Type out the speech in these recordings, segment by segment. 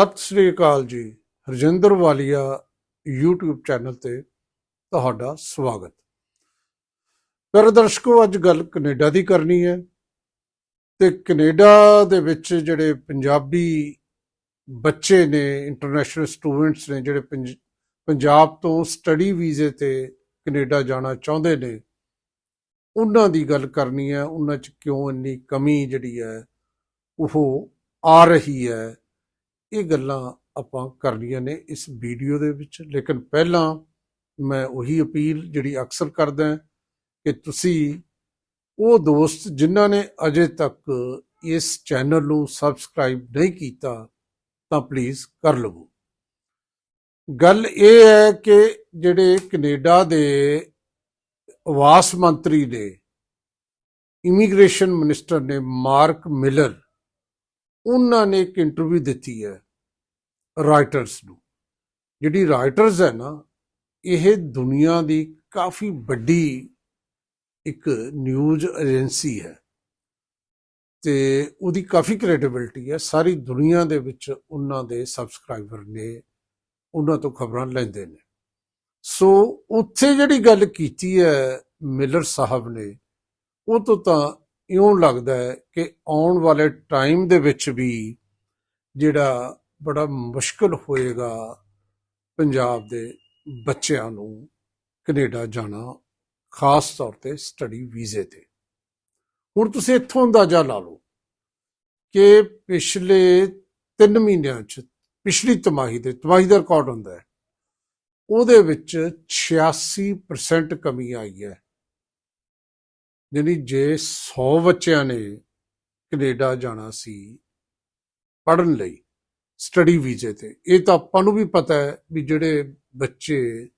ਸਤਿ ਸ੍ਰੀ ਅਕਾਲ ਜੀ। ਹਰਜਿੰਦਰ ਵਾਲੀਆ YouTube channel ਤੇ ਤੁਹਾਡਾ ਸਵਾਗਤ। ਪਿਆਰੇ ਦਰਸ਼ਕੋ, ਅੱਜ ਗੱਲ ਕੈਨੇਡਾ ਦੀ ਕਰਨੀ ਹੈ ਤੇ ਕੈਨੇਡਾ ਦੇ ਵਿੱਚ ਜਿਹੜੇ ਪੰਜਾਬੀ ਬੱਚੇ ਨੇ ਇੰਟਰਨੈਸ਼ਨਲ ਸਟੂਡੈਂਟਸ ਨੇ, ਜਿਹੜੇ ਪੰਜਾਬ ਤੋਂ ਸਟੱਡੀ ਵੀਜ਼ੇ ਤੇ ਕੈਨੇਡਾ ਜਾਣਾ ਚਾਹੁੰਦੇ ਨੇ, ਉਹਨਾਂ ਦੀ ਗੱਲ ਕਰਨੀ ਹੈ, ਉਹਨਾਂ 'ਚ ਕਿਉਂ ਇੰਨੀ ਕਮੀ ਜਿਹੜੀ ਹੈ, ਉਹ ਆ ਰਹੀ ਹੈ। ਇਹ ਗੱਲਾਂ ਆਪਾਂ ਕਰਨੀਆਂ ਨੇ ਇਸ ਵੀਡੀਓ ਦੇ ਵਿੱਚ। ਲੇਕਿਨ ਪਹਿਲਾਂ ਮੈਂ ਉਹੀ ਅਪੀਲ ਜਿਹੜੀ ਅਕਸਰ ਕਰਦਾ ਕਿ ਤੁਸੀਂ ਉਹ ਦੋਸਤ ਜਿਨ੍ਹਾਂ ਨੇ ਅਜੇ ਤੱਕ ਇਸ ਚੈਨਲ ਨੂੰ ਸਬਸਕ੍ਰਾਈਬ ਨਹੀਂ ਕੀਤਾ, ਤਾਂ ਪਲੀਜ਼ ਕਰ ਲਵੋ। ਗੱਲ ਇਹ ਹੈ ਕਿ ਜਿਹੜੇ ਕੈਨੇਡਾ ਦੇ ਆਵਾਸ ਮੰਤਰੀ ਨੇ, ਇਮੀਗ੍ਰੇਸ਼ਨ ਮਿਨਿਸਟਰ ਨੇ ਮਾਰਕ ਮਿਲਰ ਉਹਨਾਂ ਨੇ ਇੱਕ ਇੰਟਰਵਿਊ ਦਿੱਤੀ ਹੈ ਰਾਈਟਰਸ ਨੂੰ। ਜਿਹੜੀ ਰਾਈਟਰਸ ਹੈ ਨਾ, ਇਹ ਦੁਨੀਆ ਦੀ ਕਾਫੀ ਵੱਡੀ ਇੱਕ ਨਿਊਜ਼ ਏਜੰਸੀ ਹੈ ਤੇ ਉਹਦੀ ਕਾਫੀ ਕ੍ਰੈਡੀਬਿਲਟੀ ਹੈ। ਸਾਰੀ ਦੁਨੀਆ ਦੇ ਵਿੱਚ ਉਹਨਾਂ ਦੇ ਸਬਸਕ੍ਰਾਈਬਰ ਨੇ ਉਹਨਾਂ ਤੋਂ ਖਬਰਾਂ ਲੈਂਦੇ ਨੇ। ਸੋ ਉੱਥੇ ਜਿਹੜੀ ਗੱਲ ਕੀਤੀ ਹੈ ਮਿਲਰ ਸਾਹਿਬ ਨੇ, ਉਹ ਤੋਂ ਤਾਂ ਇਉਂ ਲੱਗਦਾ ਹੈ ਕਿ ਆਉਣ ਵਾਲੇ ਟਾਈਮ ਦੇ ਵਿੱਚ ਵੀ ਜਿਹੜਾ ਬੜਾ ਮੁਸ਼ਕਲ ਹੋਏਗਾ ਪੰਜਾਬ ਦੇ ਬੱਚਿਆਂ ਨੂੰ ਕੈਨੇਡਾ ਜਾਣਾ, ਖਾਸ ਤੌਰ ਤੇ ਸਟੱਡੀ ਵੀਜ਼ੇ ਤੇ। ਹੁਣ ਤੁਸੀਂ ਇੱਥੋਂ ਅੰਦਾਜ਼ਾ ਲਾ ਲਓ ਕਿ ਪਿਛਲੇ 3 ਮਹੀਨਿਆਂ ਚ, ਪਿਛਲੀ ਤਿਮਾਹੀ ਦੇ, ਤਿਮਾਹੀ ਦਾ ਰਿਕਾਰਡ ਹੁੰਦਾ ਹੈ, ਉਹਦੇ ਵਿੱਚ 86% ਕਮੀ ਆਈ ਹੈ। ਯਾਨੀ ਜੇ 100 ਬੱਚਿਆਂ ਨੇ ਕੈਨੇਡਾ ਜਾਣਾ ਸੀ ਪੜਨ ਲਈ, ਸਟੱਡੀ ਵੀਜ਼ੇ ਤੇ, ਇਹ ਤਾਂ ਆਪਾਂ ਨੂੰ ਵੀ ਪਤਾ ਹੈ ਵੀ ਜਿਹੜੇ ਬੱਚੇ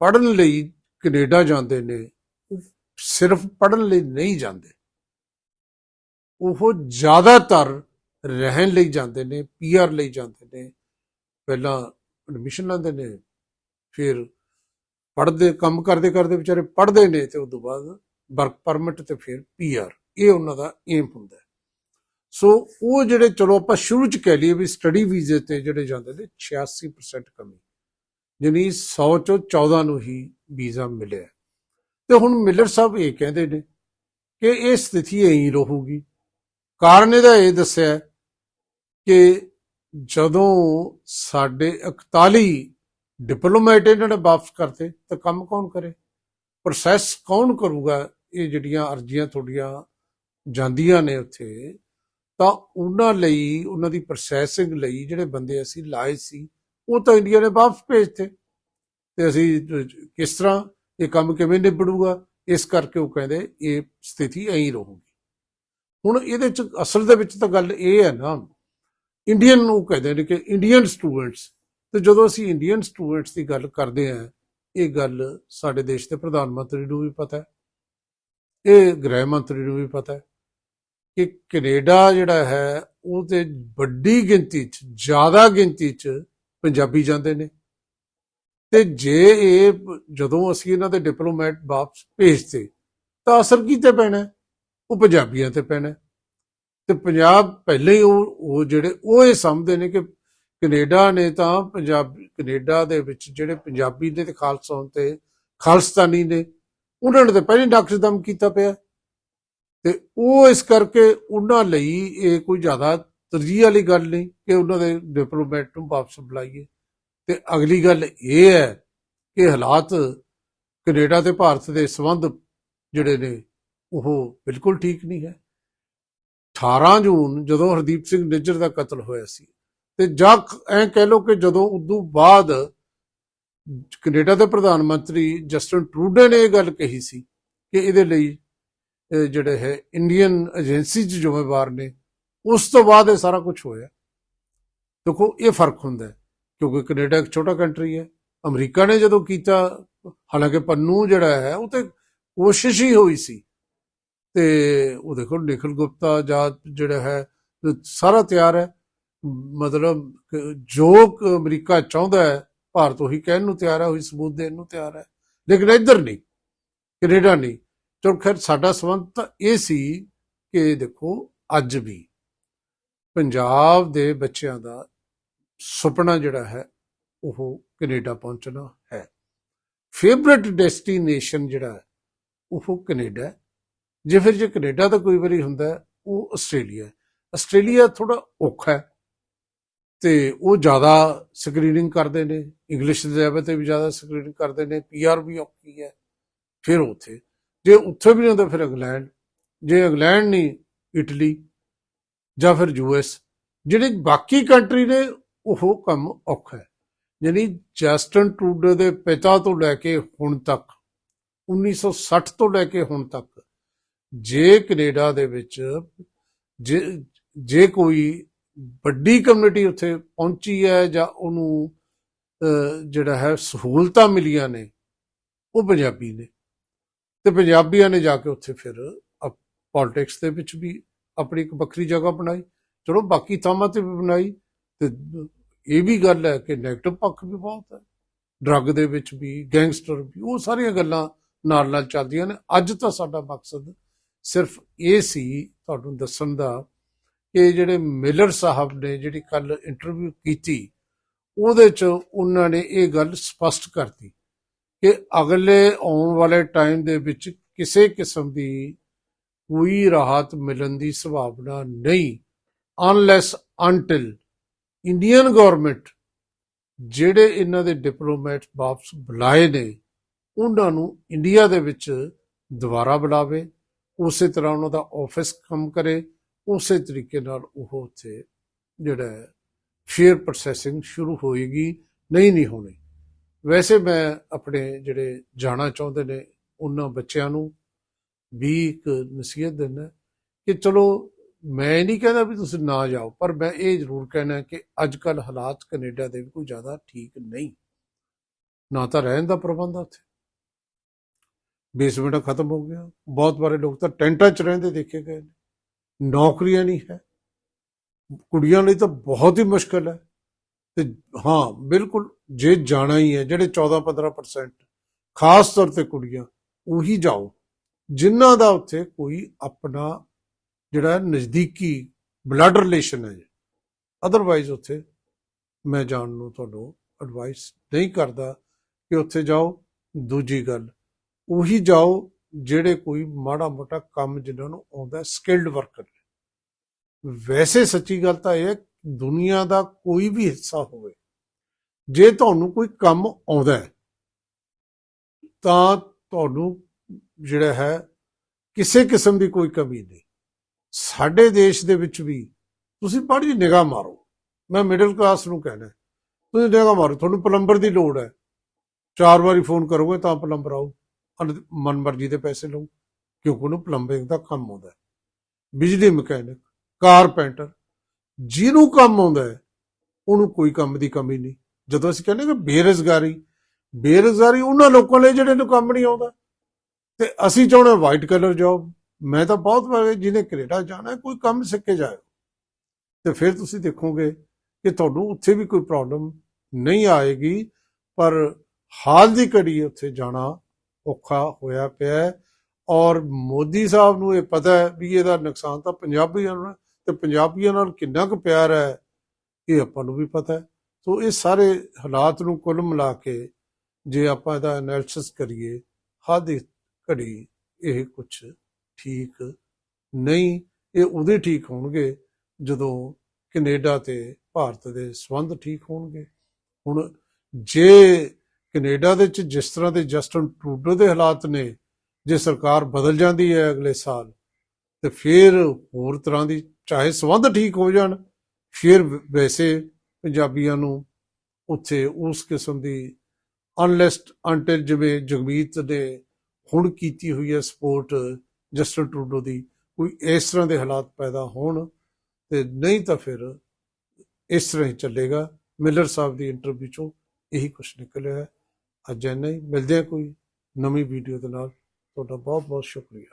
ਪੜਨ ਲਈ ਕੈਨੇਡਾ ਜਾਂਦੇ ਨੇ, ਉਹ ਸਿਰਫ ਪੜਨ ਲਈ ਨਹੀਂ ਜਾਂਦੇ। ਉਹ ਜ਼ਿਆਦਾਤਰ ਰਹਿਣ ਲਈ ਜਾਂਦੇ ਨੇ ਪੀਆਰ ਲਈ ਜਾਂਦੇ ਨੇ, ਪਹਿਲਾਂ ਐਡਮਿਸ਼ਨ ਲੈਂਦੇ ਨੇ, ਫਿਰ ਪੜ੍ਹਦੇ, ਕੰਮ ਕਰਦੇ ਕਰਦੇ ਵਿਚਾਰੇ ਪੜ੍ਹਦੇ ਨੇ ਤੇ ਉਸ ਤੋਂ ਬਾਅਦ ਵਰਕ ਪਰਮਿਟ ਤੇ ਫਿਰ ਪੀਆਰ ਇਹ ਉਹਨਾਂ ਦਾ ਏਮ ਹੁੰਦਾ ਸੋ ਉਹ ਜਿਹੜੇ ਚਲੋ ਆਪਾਂ ਸ਼ੁਰੂ ਚ ਕਹਿ ਲਈਏ ਵੀ ਸਟੱਡੀ ਵੀਜ਼ੇ ਤੇ ਜਿਹੜੇ ਜਾਂਦੇ ਨੇ 86% ਕਮੀ। ਯਾਨੀ 100 ਚੋਂ 14 ਨੂੰ ਹੀ ਵੀਜ਼ਾ ਮਿਲਿਆ। ਤੇ ਹੁਣ ਮਿਲਰ ਸਾਹਿਬ ਇਹ ਕਹਿੰਦੇ ਨੇ ਕਿ ਇਹ ਸਥਿਤੀ ਐਂ ਹੀ ਰਹੂਗੀ। ਕਾਰਨ ਇਹਦਾ ਇਹ ਦੱਸਿਆ ਕਿ ਜਦੋਂ ਸਾਡੇ 41 ਡਿਪਲੋਮੈਟ ਇਹਨਾਂ ਨੇ ਵਾਪਸ ਕਰਤੇ, ਤਾਂ ਕੰਮ ਕੌਣ ਕਰੇ? ਪ੍ਰੋਸੈਸ ਕੌਣ ਕਰੂਗਾ? ਇਹ ਜਿਹੜੀਆਂ ਅਰਜ਼ੀਆਂ ਤੁਹਾਡੀਆਂ ਜਾਂਦੀਆਂ ਨੇ ਉੱਥੇ, ਤਾਂ ਉਹਨਾਂ ਲਈ, ਉਹਨਾਂ ਦੀ ਪ੍ਰੋਸੈਸਿੰਗ ਲਈ ਜਿਹੜੇ ਬੰਦੇ ਅਸੀਂ ਲਾਏ ਸੀ, ਉਹ ਤਾਂ ਇੰਡੀਆ ਨੇ ਵਾਪਸ ਭੇਜਤੇ ਤੇ ਅਸੀਂ ਕਿਸ ਤਰ੍ਹਾਂ ਇਹ ਕੰਮ ਕਿਵੇਂ ਨਿਬੜੂਗਾ, ਇਸ ਕਰਕੇ ਉਹ ਕਹਿੰਦੇ ਇਹ ਸਥਿਤੀ ਐਂ ਹੀ ਰਹੂਗੀ। ਹੁਣ ਇਹਦੇ ਚ, ਅਸਲ ਦੇ ਵਿੱਚ ਤਾਂ ਗੱਲ ਇਹ ਹੈ ਨਾ ਇੰਡੀਅਨ ਨੂੰ ਕਹਿੰਦੇ ਨੇ ਕਿ ਇੰਡੀਅਨ ਸਟੂਡੈਂਟਸ ਤੇ ਜਦੋਂ ਅਸੀਂ ਇੰਡੀਅਨ ਸਟੂਡੈਂਟਸ ਦੀ ਗੱਲ ਕਰਦੇ ਹਾਂ ਇਹ ਗੱਲ ਸਾਡੇ ਦੇਸ਼ ਦੇ ਪ੍ਰਧਾਨ ਮੰਤਰੀ ਨੂੰ ਵੀ ਪਤਾ ਹੈ, ਇਹ ਗ੍ਰਹਿ ਮੰਤਰੀ ਨੂੰ ਵੀ ਪਤਾ ਹੈ ਕਿ ਕੈਨੇਡਾ ਜਿਹੜਾ ਹੈ ਉਹ ਤੇ ਵੱਡੀ ਗਿਣਤੀ 'ਚ, ਜ਼ਿਆਦਾ ਗਿਣਤੀ 'ਚ ਪੰਜਾਬੀ ਜਾਂਦੇ ਨੇ। ਤੇ ਜੇ ਇਹ ਜਦੋਂ ਅਸੀਂ ਇਹਨਾਂ ਦੇ ਡਿਪਲੋਮੈਟ ਵਾਪਸ ਭੇਜਤੇ, ਤਾਂ ਅਸਰ ਕੀਤੇ ਪੈਣਾ ਉਹ ਪੰਜਾਬੀਆਂ ਤੇ ਪੈਣਾ ਤੇ ਪੰਜਾਬ ਪਹਿਲੇ ਹੀ ਉਹ ਜਿਹੜੇ, ਉਹ ਇਹ ਸਮਝਦੇ ਨੇ ਕਿ ਕੈਨੇਡਾ ਨੇ ਤਾਂ ਪੰਜਾਬ, ਕੈਨੇਡਾ ਦੇ ਵਿੱਚ ਜਿਹੜੇ ਪੰਜਾਬੀ ਨੇ ਤੇ ਖਾਲਸਾ ਤੇ ਖਾਲਸਤਾਨੀ ਨੇ, ਉਹਨਾਂ ਨੇ ਤਾਂ ਪਹਿਲੇ ਡਾਕਟਰ ਦਮ ਕੀਤਾ ਪਿਆ। ਤੇ ਉਹ ਇਸ ਕਰਕੇ ਉਹਨਾਂ ਲਈ ਇਹ ਕੋਈ ਜ਼ਿਆਦਾ ਤਰਜੀਹ ਵਾਲੀ ਗੱਲ ਨਹੀਂ ਕਿ ਉਹਨਾਂ ਦੇ ਡਿਪਲੋਮੈਟ ਨੂੰ ਵਾਪਸ ਬੁਲਾਈਏ। ਤੇ ਅਗਲੀ ਗੱਲ ਇਹ ਹੈ ਕਿ ਹਾਲਾਤ ਕੈਨੇਡਾ ਤੇ ਭਾਰਤ ਦੇ ਸੰਬੰਧ ਜਿਹੜੇ ਨੇ, ਉਹ ਬਿਲਕੁਲ ਠੀਕ ਨਹੀਂ ਹੈ। 18 ਜੂਨ ਜਦੋਂ ਹਰਦੀਪ ਸਿੰਘ ਨਿੱਜਰ ਦਾ ਕਤਲ ਹੋਇਆ ਸੀ ਤੇ ਜਾਂ ਐ ਕਹਿ ਲਓ ਕਿ ਜਦੋਂ ਉਦੋਂ ਬਾਅਦ ਕੈਨੇਡਾ ਦੇ ਪ੍ਰਧਾਨ ਮੰਤਰੀ ਜਸਟਨ ਟਰੂਡੇ ਨੇ ਇਹ ਗੱਲ ਕਹੀ ਸੀ ਕਿ ਇਹਦੇ ਲਈ ਜਿਹੜੇ ਹੈ, ਇੰਡੀਅਨ ਏਜੰਸੀ ਚ ਜ਼ਿੰਮੇਵਾਰ ਨੇ, ਉਸ ਤੋਂ ਬਾਅਦ ਇਹ ਸਾਰਾ ਕੁਝ ਹੋਇਆ। ਦੇਖੋ, ਇਹ ਫ਼ਰਕ ਹੁੰਦਾ ਕਿਉਂਕਿ ਕੈਨੇਡਾ ਇੱਕ ਛੋਟਾ ਕੰਟਰੀ ਹੈ, ਅਮਰੀਕਾ ਨੇ ਜਦੋਂ ਕੀਤਾ, ਹਾਲਾਂਕਿ ਪੰਨੂ ਜਿਹੜਾ ਹੈ, ਉਹ ਤੇ ਕੋਸ਼ਿਸ਼ ਹੀ ਹੋਈ ਸੀ। ਤੇ ਉਹ ਦੇਖੋ ਨਿਖਲ ਗੁਪਤਾ ਜਾਂ ਜਿਹੜਾ ਹੈ, ਸਾਰਾ ਤਿਆਰ ਹੈ। ਮਤਲਬ ਜੋ ਅਮਰੀਕਾ ਚਾਹੁੰਦਾ ਹੈ, ਭਾਰਤ ਉਹੀ ਕਹਿਣ ਨੂੰ ਤਿਆਰ ਹੈ, ਉਹੀ ਸਬੂਤ ਦੇਣ ਨੂੰ ਤਿਆਰ ਹੈ। ਲੇਕਿਨ ਇੱਧਰ ਨਹੀਂ, ਕੈਨੇਡਾ ਨਹੀਂ। ਚਲੋ ਖੈਰ, ਸਾਡਾ ਸਬੰਧ ਤਾਂ ਇਹ ਸੀ ਕਿ ਦੇਖੋ, ਅੱਜ ਵੀ ਪੰਜਾਬ ਦੇ ਬੱਚਿਆਂ ਦਾ ਸੁਪਨਾ ਜਿਹੜਾ ਹੈ, ਉਹ ਕੈਨੇਡਾ ਪਹੁੰਚਣਾ ਹੈ। ਫੇਵਰਿਟ ਡੈਸਟੀਨੇਸ਼ਨ ਜਿਹੜਾ ਹੈ, ਉਹ ਕੈਨੇਡਾ ਜੇ ਫਿਰ ਜੇ ਕੈਨੇਡਾ ਤਾਂ ਕੋਈ ਵਾਰੀ ਹੁੰਦਾ ਉਹ ਆਸਟ੍ਰੇਲੀਆ ਆਸਟ੍ਰੇਲੀਆ ਥੋੜਾ ਔਖਾ ਹੈ। ਤੇ ਉਹ ਜ਼ਿਆਦਾ ਸਕਰੀਨਿੰਗ ਕਰਦੇ ਨੇ ਇੰਗਲਿਸ਼ ਦੇ ਲੈਵਲ ਤੇ ਵੀ ਜ਼ਿਆਦਾ ਸਕਰੀਨਿੰਗ ਕਰਦੇ ਨੇ ਪੀਆਰ ਵੀ ਔਖੀ ਹੈ, ਫਿਰ ਉੱਥੇ। ਜੇ ਉੱਥੇ ਵੀ ਨਹੀਂ ਹੁੰਦਾ ਫਿਰ ਇੰਗਲੈਂਡ। ਜੇ ਇੰਗਲੈਂਡ ਨਹੀਂ, ਇਟਲੀ ਜਾਂ ਫਿਰ ਯੂਐਸ ਜਿਹੜੇ ਬਾਕੀ ਕੰਟਰੀ ਨੇ, ਉਹ ਕੰਮ ਔਖਾ ਹੈ। ਯਾਨੀ ਜਸਟਨ ਟਰੂਡੋ ਦੇ ਪਿਤਾ ਤੋਂ ਲੈ ਕੇ ਹੁਣ ਤੱਕ 1960 ਤੋਂ ਲੈ ਕੇ ਹੁਣ ਤੱਕ, ਜੇ ਕੈਨੇਡਾ ਦੇ ਵਿੱਚ, ਜੇ ਜੇ ਕੋਈ ਵੱਡੀ ਕਮਿਊਨਿਟੀ ਉੱਥੇ ਪਹੁੰਚੀ ਹੈ ਜਾਂ ਉਹਨੂੰ ਜਿਹੜਾ ਹੈ, ਸਹੂਲਤਾਂ ਮਿਲੀਆਂ ਨੇ, ਉਹ ਪੰਜਾਬੀ ਨੇ। ਤੇ ਪੰਜਾਬੀਆਂ ਨੇ ਜਾ ਕੇ ਉੱਥੇ ਫਿਰ ਪੋਲਿਟਿਕਸ ਦੇ ਵਿੱਚ ਵੀ ਆਪਣੀ ਇੱਕ ਵੱਖਰੀ ਜਗ੍ਹਾ ਬਣਾਈ। ਚਲੋ, ਬਾਕੀ ਥਾਵਾਂ ਤੇ ਵੀ ਬਣਾਈ ਤੇ ਇਹ ਵੀ ਗੱਲ ਹੈ ਕਿ 네ਗੇਟਿਵ ਪੱਖ ਵੀ ਬਹੁਤ ਹੈ। ਡਰੱਗ ਦੇ ਵਿੱਚ ਵੀ ਗੈਂਗਸਟਰ ਵੀ, ਉਹ ਸਾਰੀਆਂ ਗੱਲਾਂ ਨਾਲ ਨਾਲ ਚੱਲਦੀਆਂ ਨੇ। ਅੱਜ ਤਾਂ ਸਾਡਾ ਮਕਸਦ ਸਿਰਫ ਇਹ ਸੀ, ਤੁਹਾਨੂੰ ਦੱਸਣ ਦਾ ਕਿ ਜਿਹੜੇ ਮਿਲਰ ਸਾਹਿਬ ਨੇ ਜਿਹੜੀ ਕੱਲ ਇੰਟਰਵਿਊ ਕੀਤੀ, ਉਹਦੇ ਚ ਉਹਨਾਂ ਨੇ ਇਹ ਗੱਲ ਸਪਸ਼ਟ ਕਰਤੀ ਕਿ ਅਗਲੇ ਆਉਣ ਵਾਲੇ ਟਾਈਮ ਦੇ ਵਿੱਚ ਕਿਸੇ ਕਿਸਮ ਦੀ ਕੋਈ ਰਾਹਤ ਮਿਲਣ ਦੀ ਸੰਭਾਵਨਾ ਨਹੀਂ ਅਨਲੈਸ ਅੰਟਿਲ ਇੰਡੀਅਨ ਗਵਰਨਮੈਂਟ ਜਿਹੜੇ ਇਹਨਾਂ ਦੇ ਡਿਪਲੋਮੈਟ ਵਾਪਸ ਬੁਲਾਏ ਨੇ, ਉਹਨਾਂ ਨੂੰ ਇੰਡੀਆ ਦੇ ਵਿੱਚ ਦੁਬਾਰਾ ਬੁਲਾਵੇ, ਉਸੇ ਤਰ੍ਹਾਂ ਉਹਨਾਂ ਦਾ ਆਫਿਸ ਕੰਮ ਕਰੇ ਉਸੇ ਤਰੀਕੇ ਨਾਲ ਉਹ ਉੱਥੇ ਜਿਹੜਾ ਹੈ ਸ਼ੇਅਰ ਪ੍ਰੋਸੈਸਿੰਗ ਸ਼ੁਰੂ ਹੋਏਗੀ, ਨਹੀਂ ਨਹੀਂ ਹੋਣੀ। ਵੈਸੇ ਮੈਂ ਆਪਣੇ ਜਿਹੜੇ ਜਾਣਾ ਚਾਹੁੰਦੇ ਨੇ ਉਹਨਾਂ ਬੱਚਿਆਂ ਨੂੰ ਵੀ ਇੱਕ ਨਸੀਹਤ ਦਿੰਦਾ ਕਿ ਚਲੋ ਮੈਂ ਨਹੀਂ ਕਹਿੰਦਾ ਵੀ ਤੁਸੀਂ ਨਾ ਜਾਓ, ਪਰ ਮੈਂ ਇਹ ਜ਼ਰੂਰ ਕਹਿਣਾ ਕਿ ਅੱਜ ਕੱਲ ਹਾਲਾਤ ਕੈਨੇਡਾ ਦੇ ਵੀ ਕੋਈ ਜ਼ਿਆਦਾ ਠੀਕ ਨਹੀਂ। ਨਾ ਤਾਂ ਰਹਿਣ ਦਾ ਪ੍ਰਬੰਧ ਆ ਉੱਥੇ। ਬੇਸਮੈਂਟ ਖਤਮ ਹੋ ਗਿਆ। ਬਹੁਤ ਬਾਰੇ ਲੋਕ ਤਾਂ ਟੈਂਟਾਂ 'ਚ ਰਹਿੰਦੇ ਦੇਖੇ ਗਏ ਨੇ। ਨੌਕਰੀਆਂ ਨਹੀਂ ਹੈ। ਕੁੜੀਆਂ ਲਈ ਤਾਂ ਬਹੁਤ ਹੀ ਮੁਸ਼ਕਲ ਹੈ। ਤੇ ਹਾਂ, ਬਿਲਕੁਲ ਜੇ ਜਾਣਾ ਹੀ ਹੈ, ਜਿਹੜੇ 14-15% ਖਾਸ ਤੌਰ ਤੇ ਕੁੜੀਆਂ, ਉਹੀ ਜਾਓ। ਜਿਨ੍ਹਾਂ ਦਾ ਉੱਥੇ ਕੋਈ ਆਪਣਾ ਜਿਹੜਾ ਨਜ਼ਦੀਕੀ ਬਲੱਡ ਰਿਲੇਸ਼ਨ ਹੈ। ਅਦਰਵਾਈਜ਼ ਉੱਥੇ ਮੈਂ ਜਾਣ ਨੂੰ ਤੁਹਾਨੂੰ ਐਡਵਾਈਸ ਨਹੀਂ ਕਰਦਾ ਕਿ ਉੱਥੇ ਜਾਓ। ਦੂਜੀ ਗੱਲ, ਉਹੀ ਜਾਓ ਜਿਹੜੇ ਕੋਈ ਮਾੜਾ ਮੋਟਾ ਕੰਮ ਜਿਨ੍ਹਾਂ ਨੂੰ ਆਉਂਦਾ ਸਕਿਲਡ ਵਰਕਰ ਵੈਸੇ ਸੱਚੀ ਗੱਲ ਤਾਂ ਇਹ ਹੈ, ਦੁਨੀਆ ਦਾ ਕੋਈ ਵੀ ਹਿੱਸਾ ਹੋਵੇ, ਜੇ ਤੁਹਾਨੂੰ ਕੋਈ ਕੰਮ ਆਉਂਦਾ ਹੈ, ਤਾਂ ਤੁਹਾਨੂੰ ਜਿਹੜਾ ਹੈ, ਕਿਸੇ ਕਿਸਮ ਦੀ ਕੋਈ ਕਮੀ ਨਹੀਂ। ਸਾਡੇ ਦੇਸ਼ ਦੇ ਵਿੱਚ ਵੀ ਤੁਸੀਂ ਬੜੀ ਨਿਗਾਹ ਮਾਰੋ। ਮੈਂ ਮਿਡਲ ਕਲਾਸ ਨੂੰ ਕਹਿਣਾ ਤੁਸੀਂ ਨਿਗਾਹ ਮਾਰੋ, ਤੁਹਾਨੂੰ ਪਲੰਬਰ ਦੀ ਲੋੜ ਹੈ। ਚਾਰ ਵਾਰੀ ਫੋਨ ਕਰੋਗੇ ਤਾਂ ਪਲੰਬਰ ਆਊ ਮਨਮਰਜ਼ੀ ਦੇ ਪੈਸੇ ਲਓ ਕਿਉਂਕਿ ਉਹਨੂੰ ਪਲੰਬਿੰਗ ਦਾ ਕੰਮ ਆਉਂਦਾ ਬਿਜਲੀ ਮਕੈਨਿਕ ਕਾਰਪੈਂਟਰ, ਜਿਹਨੂੰ ਕੰਮ ਆਉਂਦਾ ਹੈ, ਉਹਨੂੰ ਕੋਈ ਕੰਮ ਦੀ ਕਮੀ ਨਹੀਂ। ਜਦੋਂ ਅਸੀਂ ਕਹਿੰਦੇ ਕਿ ਬੇਰੁਜ਼ਗਾਰੀ ਬੇਰੁਜ਼ਗਾਰੀ ਉਹਨਾਂ ਲੋਕਾਂ ਲਈ ਜਿਹੜੇ ਨੂੰ ਕੰਮ ਨਹੀਂ ਆਉਂਦਾ। ਤੇ ਅਸੀਂ ਚਾਹੁੰਦੇ ਵਾਈਟ ਕਲਰ ਜੌਬ ਮੈਂ ਤਾਂ ਬਹੁਤ ਵਾਰ ਜਿਹਨੇ ਕੈਨੇਡਾ ਜਾਣਾ ਕੋਈ ਕੰਮ ਸਿੱਖ ਕੇ ਜਾਓ ਤੇ ਫਿਰ ਤੁਸੀਂ ਦੇਖੋਗੇ ਕਿ ਤੁਹਾਨੂੰ ਉੱਥੇ ਵੀ ਕੋਈ ਪ੍ਰੋਬਲਮ ਨਹੀਂ ਆਏਗੀ, ਪਰ ਹਾਲ ਦੀ ਘੜੀ ਉੱਥੇ ਜਾਣਾ ਔਖਾ ਹੋਇਆ ਪਿਆ ਔਰ ਮੋਦੀ ਸਾਹਿਬ ਨੂੰ ਇਹ ਪਤਾ ਹੈ ਵੀ ਇਹਦਾ ਨੁਕਸਾਨ ਤਾਂ ਪੰਜਾਬੀਆਂ ਨੂੰ ਹੈ। ਤੇ ਪੰਜਾਬੀਆਂ ਨਾਲ ਕਿੰਨਾ ਕੁ ਪਿਆਰ ਹੈ, ਇਹ ਆਪਾਂ ਨੂੰ ਵੀ ਪਤਾ ਹੈ। ਸੋ ਇਹ ਸਾਰੇ ਹਾਲਾਤ ਨੂੰ ਕੁੱਲ ਮਿਲਾ ਕੇ ਜੇ ਆਪਾਂ ਇਹਦਾ ਐਨਾਲਿਸਿਸ ਕਰੀਏ, ਹੱਦ ਘੜੀ ਇਹ ਕੁਝ ਠੀਕ ਨਹੀਂ, ਇਹ ਉਹਦੇ ਠੀਕ ਹੋਣਗੇ ਜਦੋਂ ਕੈਨੇਡਾ ਤੇ ਭਾਰਤ ਦੇ ਸੰਬੰਧ ਠੀਕ ਹੋਣਗੇ। ਹੁਣ ਜੇ ਕੈਨੇਡਾ ਦੇ ਵਿੱਚ ਜਿਸ ਤਰ੍ਹਾਂ ਦੇ ਜਸਟਨ ਟਰੂਡੋ ਦੇ ਹਾਲਾਤ ਨੇ, ਜੇ ਸਰਕਾਰ ਬਦਲ ਜਾਂਦੀ ਹੈ ਅਗਲੇ ਸਾਲ, ਤੇ ਫਿਰ ਹੋਰ ਤਰ੍ਹਾਂ ਦੀ ਚਾਹੇ ਸੰਬੰਧ ਠੀਕ ਹੋ ਜਾਣ, ਫਿਰ ਵੈਸੇ ਪੰਜਾਬੀਆਂ ਨੂੰ ਉੱਥੇ ਉਸ ਕਿਸਮ ਦੀ ਅਨਲੈਸਟ ਅੰਟਿਲ ਜਿਵੇਂ ਜਗਮੀਤ ਨੇ ਹੁਣ ਕੀਤੀ ਹੋਈ ਹੈ ਸਪੋਰਟ ਜਸਟਨ ਟਰੂਡੋ ਦੀ, ਕੋਈ ਇਸ ਤਰ੍ਹਾਂ ਦੇ ਹਾਲਾਤ ਪੈਦਾ ਹੋਣ ਤੇ ਨਹੀਂ ਤਾਂ ਫਿਰ ਇਸ ਤਰ੍ਹਾਂ ਹੀ ਚੱਲੇਗਾ। ਮਿਲਰ ਸਾਹਿਬ ਦੀ ਇੰਟਰਵਿਊ ਚੋਂ ਇਹੀ ਕੁਝ ਨਿਕਲਿਆ ਅੱਜ ਇੰਨਾ ਹੀ। ਮਿਲਦੇ ਆ ਕੋਈ ਨਵੀਂ ਵੀਡੀਓ ਦੇ ਨਾਲ। ਤੁਹਾਡਾ ਬਹੁਤ ਬਹੁਤ ਸ਼ੁਕਰੀਆ।